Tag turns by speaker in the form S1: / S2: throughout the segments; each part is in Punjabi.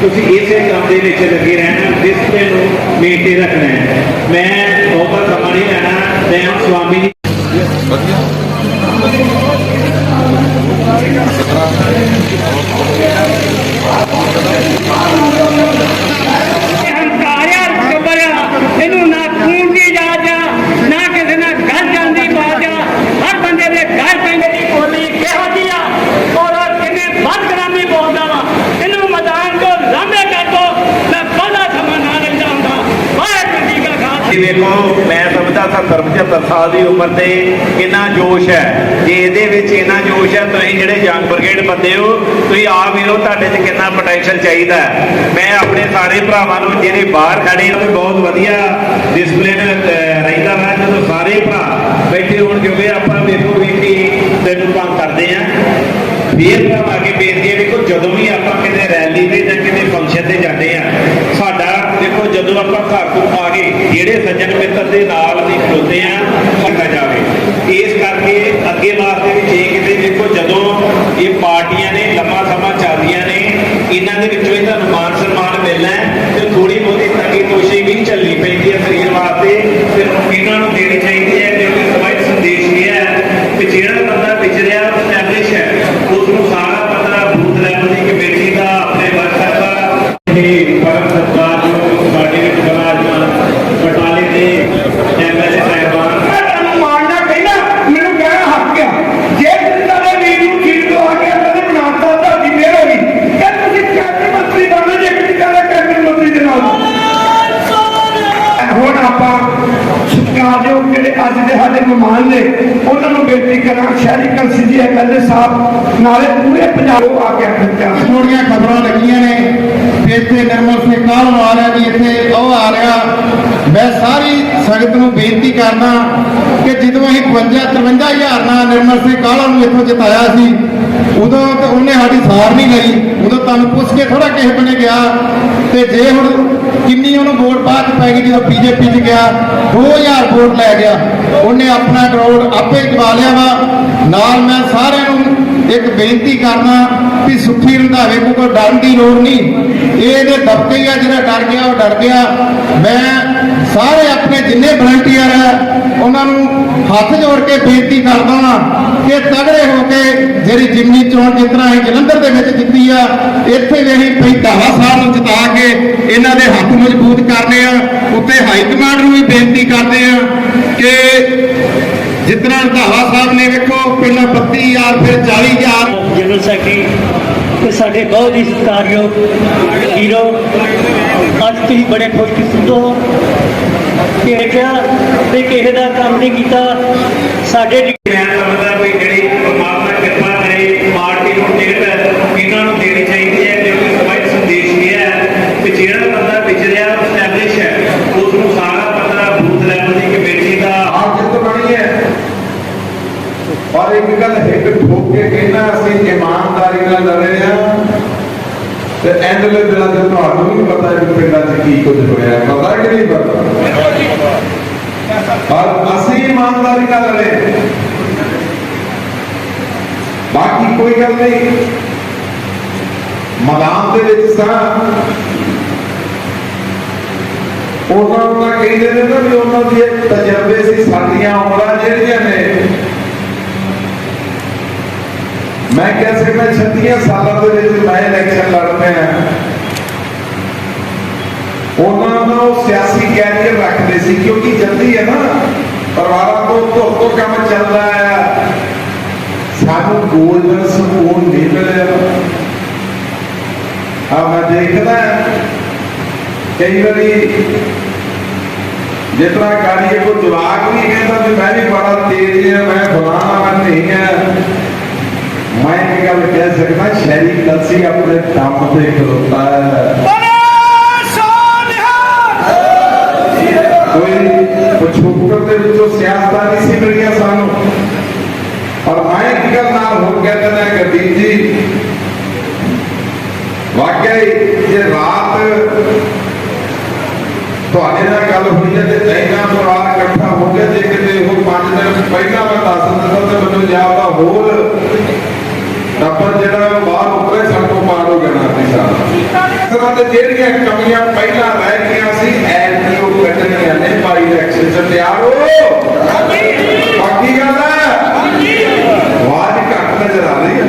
S1: ਤੁਸੀਂ ਇਸੇ ਕੰਮ ਦੇ ਵਿੱਚ ਲੱਗੇ ਰਹਿਣਾ ਡਿਸਪਲਿਨ ਨੂੰ ਮੇਨਟੇਨ ਰੱਖਣਾ ਹੈ। ਮੈਂ ਬਹੁਤਾ ਸਮਾਂ ਨਹੀਂ ਲੈਣਾ, ਮੈਂ ਸਵਾਮੀ ਜੀ
S2: ਹੰਕਾਰਿਆ ਜਬਰਿਆ ਇਹਨੂੰ ਨਾ ਖੂਨ ਦੀ ਯਾਦ ਆ ਨਾ ਕਿਸੇ ਨਾਲ ਘਰ ਜਾਂਦੀ ਬਾਜ ਆ ਹਰ ਬੰਦੇ ਦੇ ਘਰ ਪੈਂਦੇ ਦੀ ਬੋਲੀ ਕਿਹੋ ਜਿਹੀ ਆ ਔਰ ਕਿੰਨੇ ਬਦਕਰਾਮੀ ਬੋਲਦਾ ਵਾ ਇਹਨੂੰ ਮੈਦਾਨ ਤੋਂ ਲਾਂਬੇ ਕਰ ਦੋ ਮੈਂ ਬਹੁਤਾ ਸਮਾਂ ਨਾ ਲੈਂਦਾ ਹੁੰਦਾ ਵਾਹਿਗੁਰੂ ਜੀ ਕਾ ਖਾਲਸਾ
S1: ਇਹ ਦੇਖੋ ਮੈਂ ਸਮਝਦਾ 70 75 ਸਾਲ ਦੀ ਉਮਰ ਤੇ ਕਿੰਨਾ ਜੋਸ਼ ਹੈ। ਜੇ ਇਹਦੇ ਵਿੱਚ ਇੰਨਾ ਜੋਸ਼ ਹੈ, ਤੁਸੀਂ ਜਿਹੜੇ ਯੰਗ ਬ੍ਰਿਗੇਡ ਬੰਦੇ ਹੋ, ਤੁਸੀਂ ਆਪ ਵੇਖੋ ਤੁਹਾਡੇ 'ਚ ਕਿੰਨਾ ਪੋਟੈਂਸ਼ੀਅਲ ਚਾਹੀਦਾ ਮੈਂ ਆਪਣੇ ਸਾਰੇ ਭਰਾਵਾਂ ਨੂੰ, ਜਿਹੜੇ ਬਾਹਰ ਖੜੇ ਨੇ ਬਹੁਤ ਵਧੀਆ ਡਿਸਪਲਿਨ ਰਹਿੰਦਾ ਵਾ, ਜਦੋਂ ਸਾਰੇ ਭਰਾ ਬੈਠੇ ਹੋਣ, ਕਿਉਂਕਿ ਆਪਾਂ ਵੇਖੋ ਵੀ ਕਿ ਤੈਨੂੰ ਕੰਮ ਕਰਦੇ ਆ ਫੇਰ ਭਰਾਵਾਂ ਕੇ ਬੇਨਤੀ ਹੈ ਵੇਖੋ ਜਦੋਂ ਵੀ ਆਪਾਂ ਕਿਤੇ ਰੈਲੀ ਤੇ ਜਾਂ ਕਿਤੇ ਫੰਕਸ਼ਨ ਤੇ ਜਾਂਦੇ ਆ ਸਾਡਾ ਦੇਖੋ ਜਦੋਂ ਆਪਾਂ ਘਰ ਤੋਂ ਆ ਗਏ ਜਿਹੜੇ ਸੱਜਣ ਮਿੱਤਰ ਦੇ ਨਾਲ ਅਸੀਂ ਖਲੋਤੇ ਆ ਲੱਗਾ ਜਾਵੇ ਇਸ ਕਰਕੇ ਅੱਗੇ ਵਾਸਤੇ ਵੀ ਜੇ ਕਿਤੇ ਦੇਖੋ ਜਦੋਂ ਇਹ ਪਾਰਟੀਆਂ ਨੇ ਲੰਮਾ ਸਮਾਂ ਚੱਲਦੀਆਂ ਨੇ ਇਹਨਾਂ ਦੇ ਵਿੱਚੋਂ ਹੀ ਤੁਹਾਨੂੰ ਮਾਨ ਸਨਮਾਨ ਮਿਲਣਾ ਹੈ ਤੇ ਥੋੜੀ ਬਹੁਤੀ ਤੰਗੀ ਕੋਸ਼ਿਸ਼ ਵੀ ਚੱਲਣੀ ਪੈਂਦੀ ਹੈ ਸਰੀਰ ਵਾਸਤੇ ਤੇ ਇਹਨਾਂ ਨੂੰ ਦੇਣੀ ਚਾਹੀਦੀ ਹੈ ਕਿਉਂਕਿ ਸਮਾਜ ਸੰਦੇਸ਼ ਇਹ ਹੈ ਕਿ ਜਿਹੜਾ ਬੰਦਾ ਵਿਚਰਿਆ ਸਟੈਬਲਿਸ਼ ਹੈ ਉਸ ਨੂੰ ਸਾਰਾ ਪਤਾ ਬੂਥ ਲੈਵਲ ਦੀ ਕਮੇਟੀ ਦਾ ਆਪਣੇ ਵਰਕਰ ਦਾ ਇਹ ਪਰਮ ਸਤਿਕਾਰ ਜੋ ਸਾਡੇ ਵਿੱਚ ਬਰਾਜਮਾਨ ਬਟਾਲੇ ਦੇ ਐਮਐਲਏ ਸਾਹਿਬਾਨ
S3: ਤੁਹਾਨੂੰ ਮਾਰਨਾ ਕਹਿੰਦਾ ਮੈਨੂੰ ਕਹਿਣਾ ਹੱਕ ਆ ਜੇ ਜਿੰਦਾ ਦੇ ਵੀਰ ਨੂੰ ਸੀਟ ਤੋਂ ਆ ਗਿਆ ਤਾਂ ਬਣਾਤਾ ਤਾਂ ਦੀ ਮੇਰ ਹੋਈ ਕਿ ਤੁਸੀਂ ਕੈਬਨਿਟ ਮੰਤਰੀ ਬਣਨਾ ਜੇ ਕਿਤੇ ਕਹਿੰਦਾ ਕੈਬਨਿਟ ਮੰਤਰੀ ਦੇ ਨਾਲ ਹੁਣ ਆਪਾਂ ਸਤਿਕਾਰਯੋਗ ਜਿਹੜੇ ਅੱਜ ਦੇ ਸਾਡੇ ਮਹਿਮਾਨ ਨੇ ਉਹਨਾਂ ਨੂੰ ਬੇਨਤੀ ਕਰਾਂ ਸ਼ਹਿਰੀ ਕਲਸੀ ਜੀ ਐਮਐਲਏ ਸਾਹਿਬ ਨਾਲੇ ਪੂਰੇ ਪੰਜਾਬ ਆ ਕੇ ਖੱਟਿਆ
S4: ਥੋੜੀਆਂ ਖਬਰਾਂ ਲੱਗੀਆਂ ਨੇ, ਇੱਥੇ ਨਿਰਮਲ ਸਿੰਘ ਕਾਹਲੋਂ ਆ ਰਿਹਾ ਜੀ, ਇੱਥੇ ਉਹ ਆ ਰਿਹਾ। ਮੈਂ ਸਾਰੀ ਸੰਗਤ ਨੂੰ ਬੇਨਤੀ ਕਰਦਾ ਕਿ ਜਦੋਂ ਅਸੀਂ 52 53 ਹਜ਼ਾਰ ਨਾਲ ਨਿਰਮਲ ਸਿੰਘ ਕਾਲਾ ਨੂੰ ਇੱਥੋਂ ਜਿਤਾਇਆ ਸੀ, ਉਦੋਂ ਤਾਂ ਉਹਨੇ ਸਾਡੀ ਸਾਰ ਨਹੀਂ ਲਈ। ਉਦੋਂ ਤੁਹਾਨੂੰ ਪੁੱਛ ਕੇ ਥੋੜਾ ਕਿਸੇ ਬਣੇ ਗਿਆ। ਤੇ ਜੇ ਹੁਣ ਕਿੰਨੀ ਉਹਨੂੰ ਵੋਟ ਬਾਅਦ ਚ ਪੈ ਗਈ, ਜਦੋਂ ਬੀਜੇਪੀ ਚ ਗਿਆ 2000 ਵੋਟ ਲੈ ਗਿਆ। ਉਹਨੇ ਆਪਣਾ ਗਰਾਊਂਡ ਆਪੇ ਜਵਾ ਲਿਆ ਵਾ। ਨਾਲ ਮੈਂ ਸਾਰਿਆਂ ਨੂੰ ਇੱਕ ਬੇਨਤੀ ਕਰਨਾ ਕਿ ਸੁੱਖੀ ਰੰਧਾਵੇ ਕੋ ਕੋਈ ਡਰਨ ਦੀ ਲੋੜ ਨਹੀਂ। ਇਹ ਇਹਦੇ ਦਬਕੇ ਹੀ ਆ, ਜਿਹੜਾ ਡਰ ਗਿਆ, ਉਹ ਡਰ ਗਿਆ। ਮੈਂ ਸਾਰੇ ਆਪਣੇ ਜਿੰਨੇ ਵਲੰਟੀਅਰ ਹੈ ਉਹਨਾਂ ਨੂੰ ਹੱਥ ਜੋੜ ਕੇ ਬੇਨਤੀ ਕਰਦਾ ਹਾਂ ਕਿ ਤਗੜੇ ਹੋ ਕੇ ਜਿਹੜੀ ਜਿਮਨੀ ਚੋਣ ਜਿਸ ਤਰ੍ਹਾਂ ਅਸੀਂ ਜਲੰਧਰ ਦੇ ਵਿੱਚ ਜਿੱਤੀ ਆ, ਇੱਥੇ ਵੀ ਅਸੀਂ ਪੈਦਾਵਾ ਸਾਹਿਬ ਨੂੰ ਜਿਤਾ ਕੇ ਇਹਨਾਂ ਦੇ ਹੱਥ ਮਜ਼ਬੂਤ ਕਰਨੇ ਆ। ਉੱਤੇ ਹਾਈ ਕਮਾਂਡ ਨੂੰ ਵੀ ਬੇਨਤੀ ਕਰਦੇ ਆ ਕਿ ਜਿਸ ਤਰ੍ਹਾਂ ਰੰਧਾਵਾ ਸਾਹਿਬ ਨੇ ਵੇਖੋ, ਪਹਿਲਾਂ 32000 ਫਿਰ 40000
S2: ਜਨਰਲ ਸਾਡੇ ਬਹੁਤ ਹੀ ਸਤਿਕਾਰਯੋਗ ਹੀਰੋ। ਅੱਜ ਤੁਸੀਂ ਬੜੇ ਖੁਸ਼ਕਿਸਮਤ ਹੋ। ਕਿ ਦੇਖਿਆ ਤੇ ਕਿਸੇ ਦਾ ਕੰਮ ਨਹੀਂ ਕੀਤਾ। ਸਾਡੇ
S4: ਪਰ ਇੱਕ ਗੱਲ ਹਿੱਕ ਠੋਕ ਕੇ ਕਹਿਣਾ ਅਸੀਂ ਇਮਾਨਦਾਰੀ ਨਾਲ ਲੜੇ ਆ ਤੇ ਐਂਡਲੇ ਦਿਨਾਂ ਤੇ ਤੁਹਾਨੂੰ ਵੀ ਪਤਾ ਹੈ ਕਿ ਪਿੰਡਾਂ 'ਚ ਕੀ ਕੁਝ ਹੋਇਆ। ਪਤਾ ਕਿ ਨਹੀਂ ਪਤਾ? ਪਰ ਅਸੀਂ ਇਮਾਨਦਾਰੀ ਨਾਲ ਲੜੇ। ਬਾਕੀ ਕੋਈ ਗੱਲ ਨਹੀਂ। ਮੈਦਾਨ ਦੇ ਵਿੱਚ ਸਾਂ। ਉਹਨਾਂ ਨੂੰ ਕਹਿੰਦੇ ਨੇ ਨਾ ਵੀ ਉਹਨਾਂ ਦੀ ਤਜਰਬੇ ਸੀ, ਸਾਡੀਆਂ ਉਮਰਾਂ ਜਿਹੜੀਆਂ ਨੇ। ਮੈਂ ਕਹਿ ਸਕਦਾ 36 ਸਾਲਾਂ ਦੇ ਵਿੱਚ ਮੈਂ ਇਲੈਕਸ਼ਨ ਲੜ ਪਿਆ ਉਹਨਾਂ ਦਾ ਉਹ ਸਿਆਸੀ ਕੈਰੀਅਰ ਰੱਖਦੇ ਸੀ ਕਿਉਂਕਿ ਜਲਦੀ ਹੈ ਨਾ ਪਰਿਵਾਰਾਂ ਤੋਂ ਧੁਰ ਤੋਂ ਕੰਮ ਚੱਲਦਾ ਹੈ ਸਾਨੂੰ ਗੋਲਡਨ ਸਕੂਨ ਨਹੀਂ ਮਿਲਿਆ ਆ ਮੈਂ ਦੇਖਦਾ ਕਈ ਵਾਰੀ ਜਿਸ ਤਰ੍ਹਾਂ ਕਾਰੀਏ ਕੋ ਜਵਾਕ ਵੀ ਕਹਿੰਦਾ ਵੀ ਮੈਂ ਵੀ ਬੜਾ ਤੇਜ਼ ਹਾਂ ਮੈਂ ਫਲਾਣਾ ਮੈਂ ਨਹੀਂ ਹਾਂ ਮੈਂ ਇਹ ਗੱਲ ਕਹਿ ਸਕਦਾ ਸ਼ਹਿਰੀ ਕਲਸੀ ਆਪਣੇ ਦਮ ਤੇ ਖਲੋਤਾ ਹੈ। ਕੋਈ ਪਛੋਕਰ ਦੇ ਵਿੱਚੋਂ ਸਿਆਸਤਾਂ ਨਹੀਂ ਸੀ ਮਿਲੀਆਂ ਸਾਨੂੰ। ਪਰ ਮੈਂ ਇੱਕ ਗੱਲ ਨਾਲ ਹੋ ਗਿਆ ਕਹਿੰਦਾ ਗਰਦੀਪ ਜੀ। ਵਾਕਈ ਜੇ ਰਾਤ ਤੁਹਾਡੇ ਨਾਲ ਗੱਲ ਹੋਈ ਹੈ ਤੇ ਇੰਨਾ ਪਰਿਵਾਰ ਇਕੱਠਾ ਹੋ ਗਿਆ ਜੇ ਕਿਤੇ ਉਹ ਪੰਜ ਦਿਨ ਪਹਿਲਾਂ ਮੈਂ ਦੱਸ ਦਿੰਦਾ ਤੇ ਮੈਨੂੰ ਜਾਪਦਾ ਹੋਰ ਟੱਬਰ ਜਿਹੜਾ ਬਾਹਰ ਉੱਪਰੇ ਸੜਕੋਂ ਪਾਰ ਹੋ ਜਾਣਾ ਸੀ
S5: ਸਾਹਿਬ ਸਰਾਂ ਤੇ ਜਿਹੜੀਆਂ ਕਮੀਆਂ ਪਹਿਲਾਂ ਰਹਿ ਗਈਆਂ ਸੀ ਐਤਕੀ ਕੱਢਣੀਆਂ ਨੇ ਬਾਈ ਇਲੈਕਸ਼ਨ ਚ ਤਿਆਰ ਹੋ। ਬਾਕੀ ਗੱਲ ਹੈ, ਆਵਾਜ਼ ਘੱਟ ਨਜ਼ਰ ਆ ਰਹੀ ਹੈ।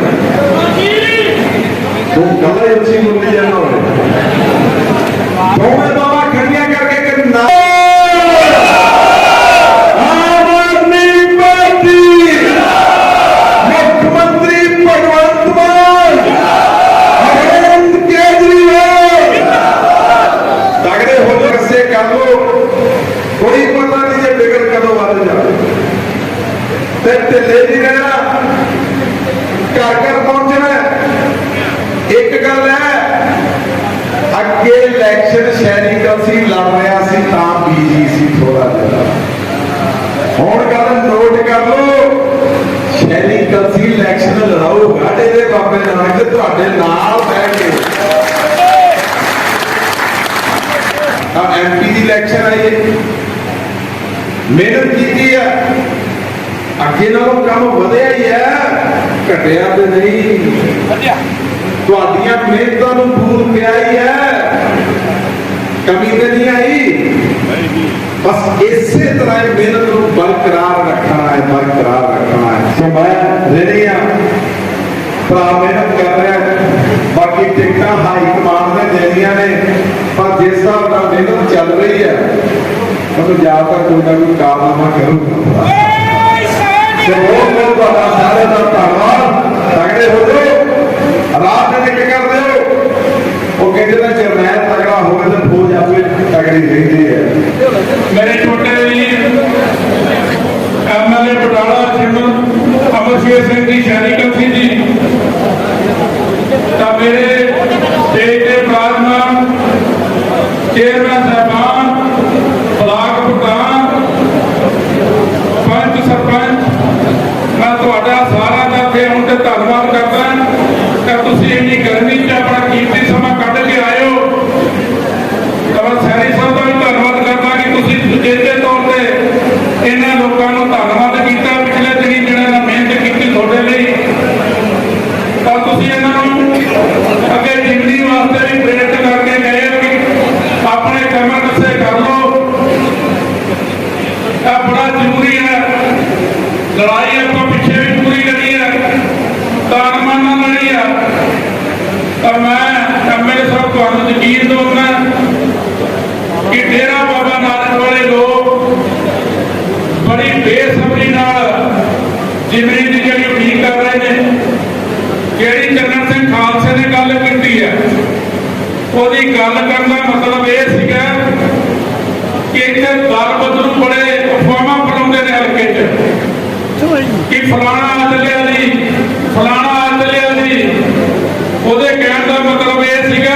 S5: ਤੂੰ ਗੱਲ ਉੱਚੀ ਬੋਲੀ ਜਾਣਾ ਹੋਵੇ। ਦੋਵੇਂ ਬਾਬਾ ਖੜੀਆਂ ਕਰਕੇ ਕਿ ਨਾ ਆਮ ਆਦਮੀ ਪਾਰਟੀ ਮੁੱਖ ਮੰਤਰੀ ਭਗਵੰਤ ਮਾਨ ਅਰਵਿੰਦ ਕੇਜਰੀਵਾਲ ਤਗੜੇ ਹੋ ਕੇ ਰਸੇ ਕਰ ਲੋ ਕੋਈ ਪਤਾ ਨਹੀਂ ਜੇ ਬਿਗੜ ਕਦੋਂ ਵੱਧ ਜਾਵੇ ਤੇ ਢਿੱਲੇ ਨਹੀਂ ਰਹਿਣਾ ਘਰ ਘਰ ਪਹੁੰਚਣਾ ਇੱਕ ਗੱਲ ਹੈ ਅੱਗੇ ਇਲੈਕਸ਼ਨ ਸ਼ਹਿਰੀ ਕਲਸੀ ਲੜ ਰਿਹਾ ਸੀ, ਤਾਂ ਬੀਜੀ ਸੀ ਥੋੜਾ ਜਿਹਾ। ਹੁਣ ਗੱਲ ਨੋਟ ਕਰ ਲਓ, ਸ਼ਹਿਰੀ ਕਲਸੀ ਇਲੈਕਸ਼ਨ ਲੜਾਊਗਾ ਡੇਰੇ ਬਾਬੇ ਨਾਨਕ ਤੁਹਾਡੇ ਨਾਲ ਬਹਿ ਕੇ। ਆ ਐਮਪੀ ਦੀ ਇਲੈਕਸ਼ਨ ਆਈ ਹੈ। ਮਿਹਨਤ ਕੀਤੀ ਹੈ। ਅੱਗੇ ਨਾਲੋਂ ਕੰਮ ਵਧਿਆ ਹੀ ਹੈ। ਘਟਿਆ ਤੇ ਨਹੀਂ। ਤੁਹਾਡੀਆਂ ਮਿਹਨਤਾਂ ਨੂੰ ਫੂਲ ਪਿਆ ਹੀ ਹੈ। ਕਮੀ ਤੇ ਨਹੀਂ ਆਈ। ਬਸ ਇਸੇ ਤਰ੍ਹਾਂ ਹੀ ਮਿਹਨਤ ਨੂੰ ਬਰਕਰਾਰ ਰੱਖਣਾ ਹੈ ਬਰਕਰਾਰ ਰੱਖਣਾ ਹੈ। ਸੋ ਮੈਂ ਰੇੜੀ ਆ ਭਰਾ ਮਿਹਨਤ ਕਰ ਰਿਹਾ। ਬਾਕੀ ਟਿਕਟਾਂ ਹਾਈ ਕਮਾਂਡ ਨੇ ਦੇਣੀਆਂ ਨੇ ਪਰ ਜਿਸ ਹਿਸਾਬ ਨਾਲ ਮਿਹਨਤ ਚੱਲ ਰਹੀ ਹੈ ਉਹ ਜਾਂ ਤਾਂ ਕੋਈ ਨਾ ਕੋਈ ਕਾਰਨਾਮਾ ਕਰੂਗਾ ਤੇ ਬਹੁਤ ਬਹੁਤ ਤੁਹਾਡਾ ਸਾਰਿਆਂ ਦਾ ਧੰਨਵਾਦ ਤਗੜੇ ਹੋ ਜਾਓ ਰਾਜਨੀਤਿਕ ਕਰਦੇ ਹੋ ਉਹ ਕਹਿੰਦੇ ਨੇ ਜਰਨੈਲ ਤਗੜਾ ਹੋਵੇ ਤਾਂ ਫੌਜ ਆਪੇ ਤਗੜੀ ਰਹਿੰਦੀ ਹੈ
S6: ਮੇਰੇ ਛੋਟੇ ਵੀਰ ਐਮਐਲਏ ਬਟਾਲਾ ਸਿਮਰ ਅਮਰਸ਼ੇਰ ਸਿੰਘ ਦੀ ਸ਼ਾਦੀ ਕਲਸੀ ਜੀ ਤਾਂ ਮੇਰੇ ਸਟੇਜ ਦੇ ਪ੍ਰਾਰਥਨਾ ਚੇਅਰਮੈਨ ਸਾਹਿਬਾਨ ਬਲਾਕ ਪ੍ਰਧਾਨ ਪੰਚ ਸਰਪੰਚ ਮੈਂ ਤੁਹਾਡਾ ਸਾਰਾ ਦਾ ਤੇ ਹੁਣ ਤੇ ਧੰਨਵਾਦ ਕਰਦਾ ਕਿ ਤੁਸੀਂ ਇੰਨੀ ਗਰਮੀ 'ਚ ਆਪਣਾ ਕੀਮਤੀ ਸਮਾਂ ਕੱਢ ਕੇ ਆਏ ਹੋ ਕਮਲ ਸੈਣੀ ਸਾਹਿਬ ਦਾ ਵੀ ਧੰਨਵਾਦ ਕਰਦਾ ਕਿ ਤੁਸੀਂ ਸੁਚੇਤੇ ਤੌਰ ਤੇ ਇਹਨਾਂ ਲੋਕਾਂ ਨੂੰ ਧੰਨਵਾਦ ਕੀਤਾ ਪਿਛਲੇ ਦਿਨੀ ਜਿਹੜਾ ਇਹਨਾਂ ਮਿਹਨਤ ਕੀਤੀ ਤੁਹਾਡੇ ਲਈ ਤਾਂ ਤੁਸੀਂ ਇਹਨਾਂ ਨੂੰ ਅੱਗੇ ਜ਼ਿੰਦਗੀ ਵਾਸਤੇ ਵੀ ਪ੍ਰੇਰਿਤ ਕਰਕੇ ਗਏ ਹੋ ਕਿ ਆਪਣੇ ਕੰਮ ਦੱਸੇ ਕਰ ਲਓ ਇਹ ਬੜਾ ਜ਼ਰੂਰੀ ਹੈ ਲੜਾਈ ਆਪਾਂ ਪਿੱਛੇ ਵੀ ਪੂਰੀ ਲੜੀ ਹੈ ਤਾਨ ਮਨ ਨਾਲ ਲੜੀ ਹੈ ਤਾਂ ਮੈਂ ਐਮਐਲਏ ਸਾਹਿਬ ਤੁਹਾਨੂੰ ਯਕੀਨ ਦਿਵਾਉਣਾ ਕਿ ਡੇਰਾ ਬਾਬਾ ਨਾਨਕ ਵਾਲੇ ਲੋਕ ਬੜੀ ਬੇਸਬਰੀ ਨਾਲ ਜਿਮਰੀ ਦੀ ਜਿਹੜੀ ਉਡੀਕ ਕਰ ਰਹੇ ਨੇ ਜਿਹੜੀ ਚੰਨਣ ਸਿੰਘ ਖਾਲਸੇ ਨੇ ਗੱਲ ਕੀਤੀ ਹੈ। ਉਹਦੀ ਗੱਲ ਕਰਨ ਦਾ ਮਤਲਬ ਇਹ ਸੀਗਾ ਕਿ ਇੱਥੇ ਦਲ ਬਦਲੂ ਬੜੇ ਅਫਵਾਹਾਂ ਫੈਲਾਉਂਦੇ ਨੇ ਹਲਕੇ 'ਚ ਕਿ ਫਲਾਣਾ ਆ ਚੱਲਿਆ ਜੀ ਫਲਾਣਾ ਆ ਚੱਲਿਆ ਜੀ ਉਹਦੇ ਕਹਿਣ ਦਾ ਮਤਲਬ ਇਹ ਸੀਗਾ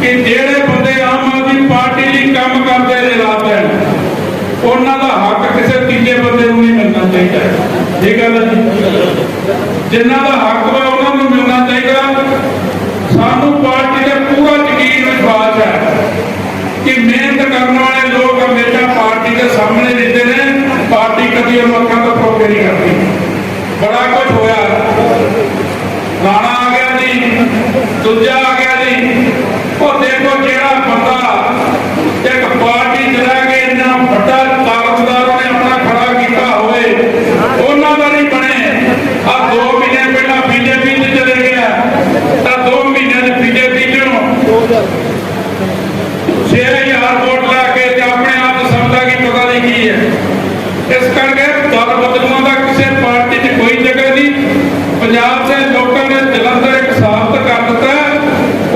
S6: ਕਿ ਜਿਹੜੇ ਬੰਦੇ ਆਮ ਆਦਮੀ ਪਾਰਟੀ ਲਈ ਕੰਮ ਕਰਦੇ ਨੇ ਰਾਤ ਦਿਨ ਉਹਨਾਂ ਦਾ ਹੱਕ ਕਿਸੇ ਤੀਜੇ ਬੰਦੇ ਨੂੰ ਨਹੀਂ ਮਿਲਣਾ ਚਾਹੀਦਾ ਇਹ ਗੱਲ ਹੈ ਜੀ ਜਿਨ੍ਹਾਂ ਦਾ ਹੱਕ ਵਾ, ਉਹਨਾਂ ਨੂੰ ਮਿਲਣਾ ਚਾਹੀਦਾ। ਸਾਨੂੰ ਪਾਰਟੀ ਦਾ ਪੂਰਾ ਯਕੀਨ ਵਿਸ਼ਵਾਸ ਹੈ ਕਿ ਮਿਹਨਤ ਕਰਨ ਵਾਲੇ ਲੋਕ ਹਮੇਸ਼ਾ ਪਾਰਟੀ ਦੇ ਸਾਹਮਣੇ ਰਹਿੰਦੇ ਨੇ। ਪਾਰਟੀ ਕਦੀ ਉਹਨਾਂ ਅੱਖਾਂ ਤੋਂ ਫਰੋਕੇ ਨਹੀਂ ਕਰਦੀ। ਬੜਾ ਕੁਝ ਹੋਇਆ। ਰਾਣਾ ਆ ਗਿਆ ਜੀ, ਦੂਜਾ ਆ ਗਿਆ ਜੀ। ਉਹ ਦੇਖੋ ਜਿਹੜਾ ਬੰਦਾ ਇੱਕ ਪਾਰਟੀ ਚ ਰਹਿ ਕੇ ਇੰਨਾ ਵੱਡਾ ਕਾਰਜਦਾਰ ਉਹਨੇ ਆਪਣਾ ਖੜਾ ਕੀਤਾ ਹੋਵੇ ਉਹਨਾਂ ਦਾ ਨਹੀਂ ਬਣੇ ਆ 2 ਮਹੀਨੇ ਪਹਿਲਾਂ ਬੀਜੇਪੀ ਚ ਚਲੇ ਗਿਆ ਤਾਂ 2 ਮਹੀਨਿਆਂ ਦੇ ਬੀਜੇਪੀ ਚੋਂ 6000 ਵੋਟ ਲਾ ਕੇ ਤੇ ਆਪਣੇ ਆਪ ਨੂੰ ਸਮਝਦਾ ਕਿ ਪਤਾ ਨਹੀਂ ਕੀ ਹੈ ਇਸ ਕਰਕੇ ਦਲ ਬਦਲੂਆਂ ਦਾ ਕਿਸੇ ਪਾਰਟੀ 'ਚ ਕੋਈ ਜਗ੍ਹਾ ਨਹੀਂ ਪੰਜਾਬ ਦੇ ਲੋਕਾਂ ਨੇ ਜਲੰਧਰ ਇੱਕ ਸਾਬਤ ਕਰ ਦਿੱਤਾ ਹੈ।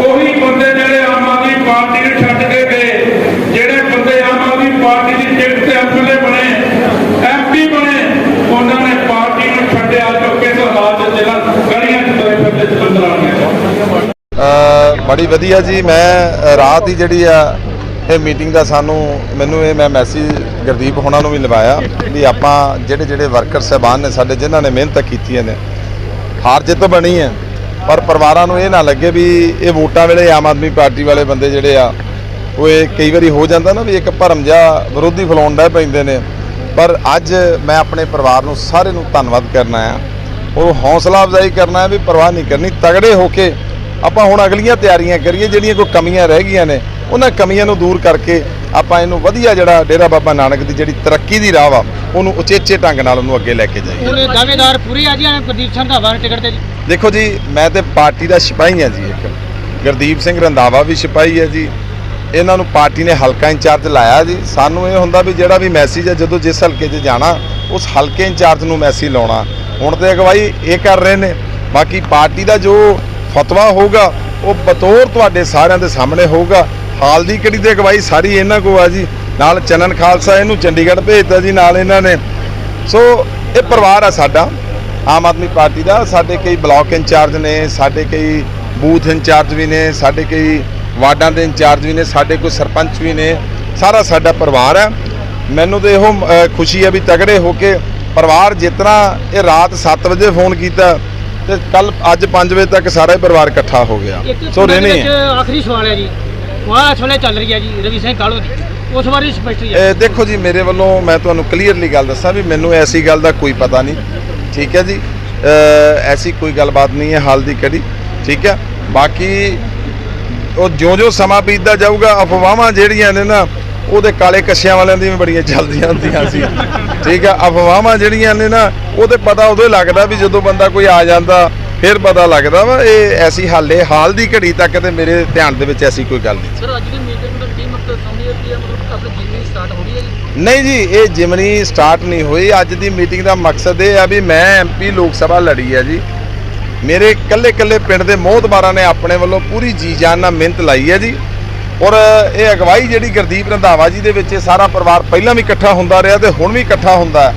S6: ਉਹੀ ਬੰਦੇ ਜਿਹੜੇ ਆਮ ਆਦਮੀ ਪਾਰਟੀ ਨੂੰ ਛੱਡ ਕੇ ਗਏ ਜਿਹੜੇ ਬੰਦੇ ਆਮ ਆਦਮੀ ਪਾਰਟੀ ਦੀ ਟਿਕਟ ਤੇ ਐਮਐਲਏ ਬਣੇ ਐਮਪੀ ਬਣੇ ਉਹਨਾਂ ਨੇ ਪਾਰਟੀ ਨੂੰ ਛੱਡਿਆ ਚੁੱਕੇ ਤੋਂ ਹਾਲਾਤ ਜ਼ਿਲ੍ਹਾ ਗਲੀਆਂ 'ਚ ਤੁਰੇ ਫਿਰਦੇ ਜਲੰਧਰ ਆ ਗਏ
S7: ਅ, ਬੜੀ ਵਧੀਆ ਜੀ, ਮੈਂ ਰਾਤ ਹੀ ਜਿਹੜੀ ਆ, ਇਹ ਮੀਟਿੰਗ ਦਾ ਸਾਨੂੰ, ਮੈਨੂੰ ਇਹ ਮੈਂ ਮੈਸੇਜ ਗੁਰਦੀਪ ਹੋਣਾ ਨੂੰ ਵੀ ਲਵਾਇਆ ਵੀ ਆਪਾਂ ਜਿਹੜੇ ਜਿਹੜੇ ਵਰਕਰ ਸਹਿਬਾਨ ਨੇ ਸਾਡੇ, ਜਿਨ੍ਹਾਂ ਨੇ ਮਿਹਨਤ ਕੀਤੀਆਂ ਨੇ, ਹਾਰ ਜਿੱਤ ਬਣੀ ਹੈ। ਪਰ ਪਰਿਵਾਰਾਂ ਨੂੰ ਇਹ ਨਾ ਲੱਗੇ ਵੀ ਇਹ ਵੋਟਾਂ ਵੇਲੇ ਆਮ ਆਦਮੀ ਪਾਰਟੀ ਵਾਲੇ ਬੰਦੇ ਜਿਹੜੇ ਆ, ਉਹ ਇਹ ਕਈ ਵਾਰੀ ਹੋ ਜਾਂਦਾ ਨਾ ਵੀ ਇੱਕ ਭਰਮ ਜਿਹਾ ਵਿਰੋਧੀ ਫਲਾਉਣ ਦਾ ਪੈਂਦੇ ਨੇ। ਪਰ ਅੱਜ ਮੈਂ ਆਪਣੇ ਪਰਿਵਾਰ ਨੂੰ ਸਾਰੇ ਨੂੰ ਧੰਨਵਾਦ ਕਰਨਾ ਆ। ਉਹ ਹੌਸਲਾ ਅਫਜ਼ਾਈ ਕਰਨਾ ਹੈ ਵੀ ਪਰਵਾਹ ਨਹੀਂ ਕਰਨੀ, ਤਗੜੇ ਹੋ ਕੇ
S5: ਆਪਾਂ ਹੁਣ ਅਗਲੀਆਂ ਤਿਆਰੀਆਂ ਕਰੀਏ ਜਿਹੜੀਆਂ ਕੋਈ ਕਮੀਆਂ ਰਹਿ ਗਈਆਂ ਨੇ ਉਹਨਾਂ ਕਮੀਆਂ ਨੂੰ ਦੂਰ ਕਰਕੇ ਆਪਾਂ ਇਹਨੂੰ ਵਧੀਆ ਜਿਹੜਾ ਡੇਰਾ ਬਾਬਾ ਨਾਨਕ ਦੀ ਜਿਹੜੀ ਤਰੱਕੀ ਦੀ ਰਾਹ ਵਾ ਉਹਨੂੰ ਉਚੇਚੇ ਢੰਗ ਨਾਲ ਉਹਨੂੰ ਅੱਗੇ ਲੈ ਕੇ ਜਾਈਏ।
S2: ਉਹਨੇ ਦਾਅਵੇਦਾਰ ਪੂਰੇ ਆ ਜੀ ਐਵੇਂ ਪ੍ਰਦੀਪ ਦਾ ਵਾਰ ਟਿਕਟ ਤੇ ਜੀ।
S5: ਦੇਖੋ ਜੀ ਮੈਂ ਤੇ ਪਾਰਟੀ ਦਾ ਸਿਪਾਹੀ ਹਾਂ ਜੀ ਇੱਕ। ਗੁਰਦੀਪ ਸਿੰਘ ਰੰਧਾਵਾ ਵੀ ਸਿਪਾਹੀ ਹੈ ਜੀ। ਇਹਨਾਂ ਨੂੰ ਪਾਰਟੀ ਨੇ ਹਲਕਾ ਇੰਚਾਰਜ ਲਾਇਆ ਜੀ। ਸਾਨੂੰ ਇਹ ਹੁੰਦਾ ਵੀ ਜਿਹੜਾ ਵੀ ਮੈਸੇਜ ਹੈ ਜਦੋਂ ਜਿਸ ਹਲਕੇ 'ਚ ਜਾਣਾ ਉਸ ਹਲਕੇ ਇੰਚਾਰਜ ਨੂੰ ਮੈਸੇਜ ਲਾਉਣਾ। ਹੁਣ ਤੇ ਅਗਵਾਈ ਇਹ ਕਰ ਰਹੇ ਨੇ। ਬਾਕੀ ਪਾਰਟੀ ਦਾ ਜੋ ਫਤਵਾ ਹੋਊਗਾ, ਉਹ ਬਤੌਰ ਤੁਹਾਡੇ ਸਾਰਿਆਂ ਦੇ ਸਾਹਮਣੇ ਹੋਊਗਾ। ਹਾਲ ਦੀ ਕੜੀ ਦੀ ਅਗਵਾਈ ਸਾਰੀ ਇਹਨਾਂ ਕੋ ਆ ਜੀ। ਨਾਲ ਚੰਨਨ ਖਾਲਸਾ ਇਹਨੂੰ ਚੰਡੀਗੜ੍ਹ ਭੇਜਤਾ ਜੀ, ਨਾਲ ਇਹਨਾਂ ਨੇ। ਸੋ, ਇਹ ਪਰਿਵਾਰ ਆ ਸਾਡਾ, ਆਮ ਆਦਮੀ ਪਾਰਟੀ ਦਾ। ਸਾਡੇ ਕਈ ਬਲਾਕ ਇੰਚਾਰਜ ਨੇ, ਸਾਡੇ ਕਈ ਬੂਥ ਇੰਚਾਰਜ ਵੀ ਨੇ, ਸਾਡੇ ਕਈ ਵਾਰਡਾਂ ਦੇ ਇੰਚਾਰਜ ਵੀ ਨੇ, ਸਾਡੇ ਕੋਈ ਸਰਪੰਚ ਵੀ ਨੇ। ਸਾਰਾ ਸਾਡਾ ਪਰਿਵਾਰ ਹੈ ਮੈਨੂੰ ਤੇ ਇਹੋ ਖੁਸ਼ੀ ਹੈ ਵੀ ਤਗੜੇ ਹੋ ਕੇ ਪਰਿਵਾਰ ਜਿਤਨਾ ਇਹ ਰਾਤ 7 ਵਜੇ ਫੋਨ ਕੀਤਾ ਤੇ ਕੱਲ ਅੱਜ 5 ਵਜੇ ਤੱਕ ਸਾਰਾ ਹੀ ਪਰਿਵਾਰ ਇਕੱਠਾ ਹੋ ਗਿਆ। ਸੋ ਰਹਿਣੀ
S2: ਆਖਰੀ ਸਵਾਲ ਹੈ ਜੀ। ਵਾਹ ਇਸ ਵੇਲੇ ਚੱਲ ਰਹੀ ਹੈ ਜੀ ਰਵੀ ਸਿੰਘ ਕਾਲੋ ਦੀ। ਉਸ ਬਾਰੇ ਸਪਸ਼ਟ ਹੀ
S5: ਦੇਖੋ ਜੀ ਮੇਰੇ ਵੱਲੋਂ ਮੈਂ ਤੁਹਾਨੂੰ ਕਲੀਅਰਲੀ ਗੱਲ ਦੱਸਾਂ ਵੀ ਮੈਨੂੰ ਐਸੀ ਗੱਲ ਦਾ ਕੋਈ ਪਤਾ ਨਹੀਂ। ਠੀਕ ਹੈ ਜੀ? ਐਸੀ ਕੋਈ ਗੱਲਬਾਤ ਨਹੀਂ ਹੈ ਹਾਲ ਦੀ ਕੜੀ ਠੀਕ ਹੈ? ਬਾਕੀ ਉਹ ਜਿਉਂ ਜਿਉਂ ਸਮਾਂ ਬੀਤਦਾ ਜਾਊਗਾ ਅਫਵਾਹਾਂ ਜਿਹੜੀਆਂ ਨੇ ਨਾ ਉਹਦੇ ਕਾਲੇ ਕੱਛਿਆਂ ਵਾਲਿਆਂ ਦੀ ਵੀ ਬੜੀਆਂ ਚੱਲਦੀਆਂ ਹੁੰਦੀਆਂ ਸੀ। ਠੀਕ ਹੈ ਅਫਵਾਹਾਂ ਜਿਹੜੀਆਂ ਨੇ ਨਾ ਉਹਦੇ ਪਤਾ ਉਦੋਂ ਹੀ ਲੱਗਦਾ ਵੀ ਜਦੋਂ ਬੰਦਾ ਕੋਈ ਆ ਜਾਂਦਾ ਫਿਰ ਪਤਾ ਲੱਗਦਾ ਵਾ ਇਹ ਐਸੀ ਹਾਲੇ ਹਾਲ ਦੀ ਘੜੀ ਤੱਕ ਤੇ ਮੇਰੇ ਧਿਆਨ ਦੇ ਵਿੱਚ ਐਸੀ ਕੋਈ ਗੱਲ ਨਹੀਂ।
S2: ਸਰ ਅੱਜ ਦੀ ਮੀਟਿੰਗ ਦਾ ਕੀ ਮਕਸਦ ਸਮਝੀ ਹੈ? ਕਿ ਮਤਲਬ ਕਾਫੀ ਜੀਵਨੀ ਸਟਾਰਟ ਹੋ ਰਹੀ ਹੈ ਜੀ?
S5: ਨਹੀਂ ਜੀ ਇਹ ਜਿਮਨੀ ਸਟਾਰਟ ਨਹੀਂ ਹੋਈ। ਅੱਜ ਦੀ ਮੀਟਿੰਗ ਦਾ ਮਕਸਦ ਇਹ ਆ ਵੀ ਮੈਂ ਐਮਪੀ ਲੋਕ ਸਭਾ ਲੜੀ ਆ ਜੀ। ਮੇਰੇ ਇਕੱਲੇ ਇਕੱਲੇ ਪਿੰਡ ਦੇ ਮੋਹਤਬਾਰਾਂ ਨੇ ਆਪਣੇ ਵੱਲੋਂ ਪੂਰੀ ਜੀ ਜਾਨ ਨਾਲ ਮਿਹਨਤ ਲਾਈ ਹੈ ਜੀ। ਔਰ ਇਹ ਅਗਵਾਈ ਜਿਹੜੀ ਗੁਰਦੀਪ ਰੰਧਾਵਾ ਜੀ ਦੇ ਵਿੱਚ ਇਹ ਸਾਰਾ ਪਰਿਵਾਰ ਪਹਿਲਾਂ ਵੀ ਇਕੱਠਾ ਹੁੰਦਾ ਰਿਹਾ ਤੇ ਹੁਣ ਵੀ ਇਕੱਠਾ ਹੁੰਦਾ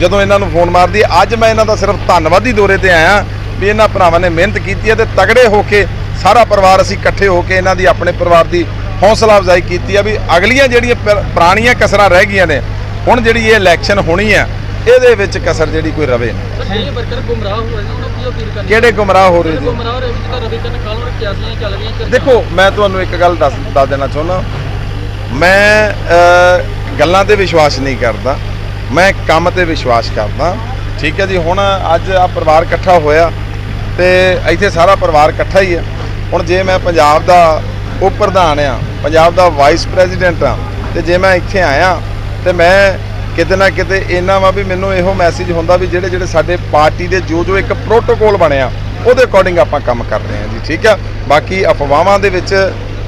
S5: ਜਦੋਂ ਇਹਨਾਂ ਨੂੰ ਫੋਨ ਮਾਰਦੀ ਅੱਜ ਮੈਂ ਇਹਨਾਂ ਦਾ ਸਿਰਫ ਧੰਨਵਾਦੀ ਦੌਰੇ ਤੇ ਆਇਆ ਵੀ ਇਹਨਾਂ ਭਰਾਵਾਂ ਨੇ ਮਿਹਨਤ ਕੀਤੀ ਹੈ ਤੇ ਤਗੜੇ ਹੋ ਕੇ ਸਾਰਾ ਪਰਿਵਾਰ ਅਸੀਂ ਇਕੱਠੇ ਹੋ ਕੇ ਇਹਨਾਂ ਦੀ ਆਪਣੇ ਪਰਿਵਾਰ ਦੀ ਹੌਸਲਾ ਅਫਜ਼ਾਈ ਕੀਤੀ ਆ ਵੀ ਅਗਲੀਆਂ ਜਿਹੜੀਆਂ ਪੁਰ- ਪੁਰਾਣੀਆਂ ਕਸਰਾਂ ਰਹਿ ਗਈਆਂ ਨੇ, ਹੁਣ ਜਿਹੜੀ ਇਹ ਇਲੈਕਸ਼ਨ ਹੋਣੀ ਆ ਇਹਦੇ ਵਿੱਚ ਕਸਰ ਜਿਹੜੀ ਕੋਈ ਰਵੇ ਨਾ।
S2: ਸਰ ਇਹ ਵਰਕਰ ਗੁੰਮਰਾਹ ਹੋ ਰਹੇ ਨੇ ਉਹਨਾਂ ਨੂੰ ਕੀ ਅਪੀਲ ਕਰਨੀ?
S5: ਕਿਹੜੇ ਗੁੰਮਰਾਹ ਹੋ ਰਹੇ ਜੀ?
S2: ਗੁੰਮਰਾਹ ਹੋ ਰਹੇ ਜਿੱਦਾਂ ਰਵੀ ਚੰਦ ਕਾਲੋ ਨੇ ਕਿਆਸੀਆਂ ਚੱਲ ਰਹੀਆਂ ਚਰਚਾਵਾਂ।
S5: ਦੇਖੋ ਮੈਂ ਤੁਹਾਨੂੰ ਇੱਕ ਗੱਲ ਦੱਸ ਦੱਸ ਦੇਣਾ ਚਾਹੁੰਦਾ। ਮੈਂ ਅ, ਗੱਲਾਂ ਤੇ ਵਿਸ਼ਵਾਸ ਨਹੀਂ ਕਰਦਾ। ਮੈਂ ਕੰਮ ਤੇ ਵਿਸ਼ਵਾਸ ਕਰਦਾ। ਠੀਕ ਹੈ ਜੀ ਹੁਣ ਅੱਜ ਆ ਪਰਿਵਾਰ ਇਕੱਠਾ ਹੋਇਆ ਤੇ ਇੱਥੇ ਸਾਰਾ ਪਰਿਵਾਰ ਇਕੱਠਾ ਹੀ ਹੈ ਹੁਣ ਜੇ ਮੈਂ ਪੰਜਾਬ ਦਾ ਉਪ ਪ੍ਰਧਾਨ ਆ ਪੰਜਾਬ ਦਾ ਵਾਈਸ ਪ੍ਰੈਜ਼ੀਡੈਂਟ ਆ ਤੇ ਜੇ ਮੈਂ ਇੱਥੇ ਆਇਆ ਤੇ ਮੈਂ ਕਿਤੇ ਨਾ ਕਿਤੇ ਇਹਨਾਂ ਵਾ ਵੀ ਮੈਨੂੰ ਇਹੋ ਮੈਸੇਜ ਹੁੰਦਾ ਵੀ ਜਿਹੜੇ ਜਿਹੜੇ ਸਾਡੇ ਪਾਰਟੀ ਦੇ ਜੋ ਜੋ ਇੱਕ ਪ੍ਰੋਟੋਕੋਲ ਬਣਿਆ ਉਹਦੇ ਅਕੋਰਡਿੰਗ ਆਪਾਂ ਕੰਮ ਕਰ ਰਹੇ ਹਾਂ ਜੀ, ਠੀਕ ਆ? ਬਾਕੀ ਅਫਵਾਹਾਂ ਦੇ ਵਿੱਚ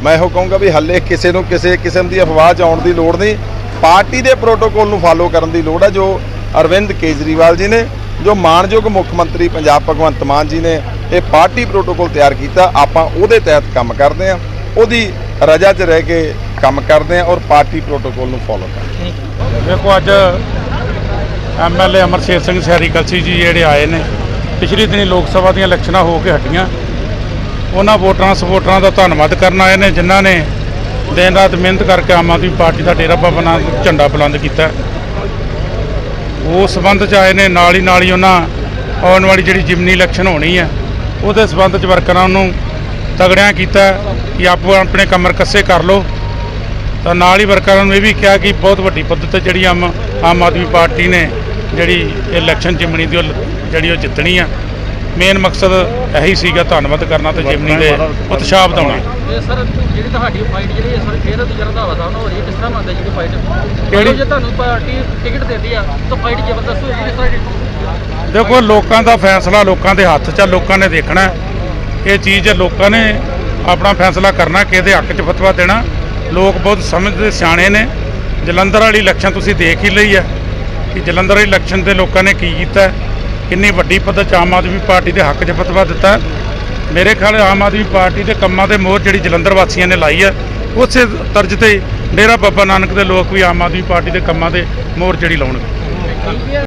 S5: ਮੈਂ ਇਹੋ ਕਹੂੰਗਾ ਵੀ ਹੱਲੇ ਕਿਸੇ ਨੂੰ ਕਿਸੇ ਕਿਸਮ ਦੀ ਅਫਵਾਹ 'ਚ ਆਉਣ ਦੀ ਲੋੜ ਨਹੀਂ। ਪਾਰਟੀ ਦੇ ਪ੍ਰੋਟੋਕੋਲ ਨੂੰ ਫਾਲੋ ਕਰਨ ਦੀ ਲੋੜ ਹੈ ਜੋ ਅਰਵਿੰਦ ਕੇਜਰੀਵਾਲ ਜੀ ਨੇ, ਜੋ ਮਾਨਯੋਗ ਮੁੱਖ ਮੰਤਰੀ ਪੰਜਾਬ ਭਗਵੰਤ ਮਾਨ ਜੀ ਨੇ ਇਹ ਪਾਰਟੀ ਪ੍ਰੋਟੋਕੋਲ ਤਿਆਰ ਕੀਤਾ, ਆਪਾਂ ਉਹਦੇ ਤਹਿਤ ਕੰਮ ਕਰਦੇ ਹਾਂ, ਉਹਦੀ ਰਜਾ 'ਚ ਰਹਿ ਕੇ ਕੰਮ ਕਰਦੇ ਹਾਂ ਔਰ ਪਾਰਟੀ ਪ੍ਰੋਟੋਕੋਲ ਨੂੰ ਫਾਲੋ ਕਰਦੇ ਹਾਂ।
S6: ਦੇਖੋ ਅੱਜ ਐਮਐਲਏ ਅਮਰਸ਼ੇਰ ਸਿੰਘ ਸਹਿਰੀ ਕਲਸੀ ਜੀ ਜਿਹੜੇ ਆਏ ਨੇ, ਪਿਛਲੀ ਦਿਨੀ ਲੋਕ ਸਭਾ ਦੀਆਂ ਇਲੈਕਸ਼ਨਾਂ ਹੋ ਕੇ ਹਟੀਆਂ। ਉਹਨਾਂ ਵੋਟਰਾਂ ਸਪੋਰਟਰਾਂ ਦਾ ਧੰਨਵਾਦ ਕਰਨ ਆਏ ਨੇ, ਜਿਨ੍ਹਾਂ ਨੇ ਦਿਨ ਰਾਤ ਮਿਹਨਤ ਕਰਕੇ ਆਮ ਆਦਮੀ ਪਾਰਟੀ ਦਾ ਡੇਰਾ ਬਾਬਾ ਝੰਡਾ ਬੁਲੰਦ ਕੀਤਾ। ਉਹ ਸਬੰਧ 'ਚ ਆਏ ਨੇ, ਨਾਲ ਹੀ ਨਾਲ ਹੀ ਉਹਨਾਂ ਆਉਣ ਵਾਲੀ ਜਿਹੜੀ ਜਿਮਨੀ ਇਲੈਕਸ਼ਨ ਹੋਣੀ ਹੈ, ਉਹਦੇ ਸਬੰਧ 'ਚ ਵਰਕਰਾਂ ਨੂੰ ਤਗੜਿਆਂ ਕੀਤਾ ਕਿ ਆਪੋ ਆਪਣੇ ਕਮਰ ਕੱਸੇ ਕਰ ਲਓ। ਤਾਂ ਨਾਲ ਹੀ ਵਰਕਰਾਂ ਨੂੰ ਇਹ ਵੀ ਕਿਹਾ ਕਿ ਬਹੁਤ ਵੱਡੀ ਪੱਧਰ ਤੇ ਜਿਹੜੀ ਆਮ ਆਮ ਆਦਮੀ ਪਾਰਟੀ ਨੇ ਜਿਹੜੀ ਇਲੈਕਸ਼ਨ ਜਿਮਣੀ ਦੀ ਜਿਹੜੀ ਉਹ ਜਿੱਤਣੀ ਆ। ਮੇਨ ਮਕਸਦ ਇਹੀ ਸੀਗਾ ਧੰਨਵਾਦ ਕਰਨਾ ਤੇ ਜਿਮਣੀ ਦੇ ਉਤਸ਼ਾਹ ਵਧਾਉਣਾ।
S2: ਇਹ ਸਰ ਜਿਹੜੀ ਤੁਹਾਡੀ ਫਾਈਟ ਜਿਹੜੀ ਇਸ ਵਾਰ ਫੇਰ ਦੀ ਰੰਧਾਵਾ ਸਾਹਿਬ ਨਾਲ ਹੋ ਰਹੀ ਹੈ ਕਿਸ ਤਰ੍ਹਾਂ ਮੰਨਦੇ ਜੀ ਫਾਈਟ
S6: ਕਿਹੜੀ?
S2: ਜੇ ਤੁਹਾਨੂੰ ਪਾਰਟੀ ਟਿਕਟ ਦਿੰਦੀ ਆ ਤਾਂ ਫਾਈਟ ਜ਼ਬਰਦਸਤ ਹੋਏਗੀ ਕਿਸ ਤਰ੍ਹਾਂ
S6: ਦੇਖੋ ਲੋਕਾਂ ਦਾ ਫੈਸਲਾ ਲੋਕਾਂ ਦੇ ਹੱਥ 'ਚ ਆ ਲੋਕਾਂ ਨੇ ਦੇਖਣਾ। ਇਹ ਚੀਜ਼ ਲੋਕਾਂ ਨੇ ਆਪਣਾ ਫੈਸਲਾ ਕਰਨਾ ਕਿਹਦੇ ਹੱਕ 'ਚ ਫਤਵਾ ਦੇਣਾ। ਲੋਕ ਬਹੁਤ ਸਮਝਦੇ, ਸਿਆਣੇ ਨੇ। ਜਲੰਧਰ ਵਾਲੀ ਇਲੈਕਸ਼ਨ ਤੁਸੀਂ ਦੇਖ ਹੀ ਲਈ ਹੈ ਕਿ ਜਲੰਧਰ ਵਾਲੀ ਇਲੈਕਸ਼ਨ ਤੇ ਲੋਕਾਂ ਨੇ ਕੀ ਕੀਤਾ ਕਿੰਨੀ ਵੱਡੀ ਪੱਧਰ 'ਚ ਆਮ ਆਦਮੀ ਪਾਰਟੀ ਦੇ ਹੱਕ 'ਚ ਫਤਵਾ ਦਿੱਤਾ ਮੇਰੇ ਖਿਆਲ ਆਮ ਆਦਮੀ ਪਾਰਟੀ ਦੇ ਕੰਮਾਂ ਦੇ ਮੋਹਰ ਜਿਹੜੀ ਜਲੰਧਰ ਵਾਸੀਆਂ ਨੇ ਲਾਈ ਹੈ, ਉਸੇ ਤਰਜ਼ ਤੇ ਡੇਰਾ ਬਾਬਾ ਨਾਨਕ ਦੇ ਲੋਕ ਵੀ ਆਮ ਆਦਮੀ ਪਾਰਟੀ ਦੇ ਕੰਮਾਂ ਦੇ ਮੋਹਰ ਜਿਹੜੀ ਲਾਉਣਗੇ।